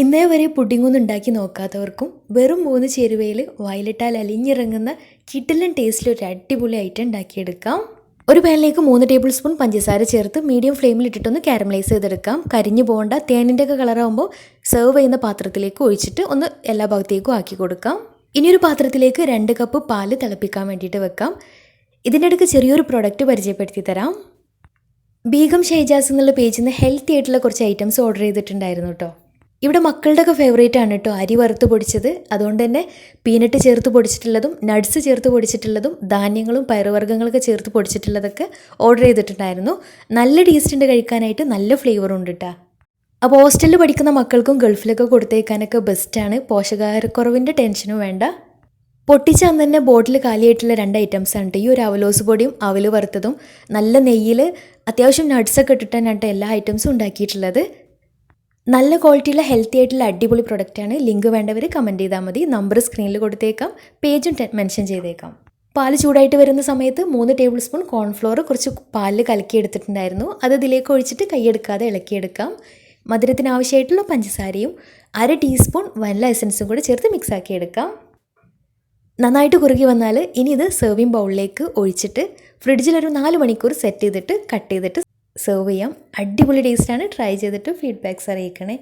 ഇന്നേ വരെ പുഡിങ്ങൊന്നും ഉണ്ടാക്കി നോക്കാത്തവർക്കും വെറും മൂന്ന് ചേരുവയിൽ വയലിട്ടാൽ അലിഞ്ഞിറങ്ങുന്ന കിട്ടിലൻ ടേസ്റ്റിൽ ഒരു അടിപൊളി ഐറ്റം ഉണ്ടാക്കിയെടുക്കാം. ഒരു പാനിലേക്ക് മൂന്ന് ടേബിൾ സ്പൂൺ പഞ്ചസാര ചേർത്ത് മീഡിയം ഫ്ലെയിമിൽ ഇട്ടിട്ടൊന്ന് കാരമലൈസ് ചെയ്തെടുക്കാം. കരിഞ്ഞു പോകേണ്ട തേനിന്റെ ഒക്കെ കളറാകുമ്പോൾ സെർവ് ചെയ്യുന്ന പാത്രത്തിലേക്ക് ഒഴിച്ചിട്ട് ഒന്ന് എല്ലാ ഭാഗത്തേക്കും ആക്കി കൊടുക്കാം. ഇനിയൊരു പാത്രത്തിലേക്ക് രണ്ട് കപ്പ് പാൽ തിളപ്പിക്കാൻ വേണ്ടിയിട്ട് വെക്കാം. ഇതിന്റെ അടുക്ക് ചെറിയൊരു പ്രൊഡക്റ്റ് പരിചയപ്പെടുത്തി തരാം. ബീഗം ഷൈജാസ് എന്നുള്ള പേജിൽ നിന്ന് ഹെൽത്തി ആയിട്ടുള്ള കുറച്ച് ഐറ്റംസ് ഓർഡർ ചെയ്തിട്ടുണ്ടായിരുന്നു കേട്ടോ ഇവിടെ മക്കളുടെ ഒക്കെ ഫേവറേറ്റ് ആണ് കേട്ടോ. അരി വറുത്ത് പൊടിച്ചത്. അതുകൊണ്ട് തന്നെ പീനട്ട് ചേർത്ത് പൊടിച്ചിട്ടുള്ളതും നട്സ് ചേർത്ത് പൊടിച്ചിട്ടുള്ളതും ധാന്യങ്ങളും പയറുവർഗങ്ങളൊക്കെ ചേർത്ത് പൊടിച്ചിട്ടുള്ളതൊക്കെ ഓർഡർ ചെയ്തിട്ടുണ്ടായിരുന്നു. നല്ല ടേസ്റ്റ് ഉണ്ട് കഴിക്കാനായിട്ട്. നല്ല ഫ്ലേവറും ഉണ്ട് കേട്ടോ അപ്പോൾ ഹോസ്റ്റലിൽ പഠിക്കുന്ന മക്കൾക്കും ഗൾഫിലൊക്കെ കൊടുത്തേക്കാനൊക്കെ ബെസ്റ്റാണ് പോഷകാഹാരക്കുറവിന്റെ ടെൻഷനും വേണ്ട. പൊട്ടിച്ച അന്ന് തന്നെ ബോട്ടിൽ കാലിയായിട്ടുള്ള രണ്ട് ഐറ്റംസ് ആണ്. ഈ ഒരു അവലോസ് പൊടിയും അവൽ വറുത്തതും നല്ല നെയ്യിൽ അത്യാവശ്യം നട്ട്സൊക്കെ ഇട്ടിട്ടാണ് എല്ലാ ഐറ്റംസും ഉണ്ടാക്കിയിട്ടുള്ളത്. നല്ല ക്വാളിറ്റിയുള്ള ഹെൽത്തി ആയിട്ടുള്ള അടിപൊളി പ്രൊഡക്റ്റാണ് ലിങ്ക് വേണ്ടവർ കമന്റ് ചെയ്താൽ മതി. നമ്പർ സ്ക്രീനിൽ കൊടുത്തേക്കാം. പേജും മെൻഷൻ ചെയ്തേക്കാം. പാൽ ചൂടായിട്ട് വരുന്ന സമയത്ത് മൂന്ന് ടേബിൾ സ്പൂൺ കോൺഫ്ലോർ കുറച്ച് പാലിൽ കലക്കിയെടുത്തിട്ടുണ്ടായിരുന്നു. അത് ഇതിലേക്ക് ഒഴിച്ചിട്ട് കൈയെടുക്കാതെ ഇളക്കിയെടുക്കാം. മധുരത്തിന് ആവശ്യമായിട്ടുള്ള പഞ്ചസാരയും അര ടീസ്പൂൺ വനില എസൻസും കൂടെ ചേർത്ത് മിക്സ് എടുക്കാം നന്നായിട്ട് കുറുകി വന്നാൽ ഇനി ഇത് സെർവിങ് ബൗളിലേക്ക് ഒഴിച്ചിട്ട് ഫ്രിഡ്ജിൽ ഒരു നാല് മണിക്കൂർ സെറ്റ് ചെയ്തിട്ട് കട്ട് ചെയ്തിട്ട് സെർവ് ചെയ്യാം. അടിപൊളി ടേസ്റ്റാണ് ട്രൈ ചെയ്തിട്ട് ഫീഡ്ബാക്ക്സ് അറിയിക്കണേ.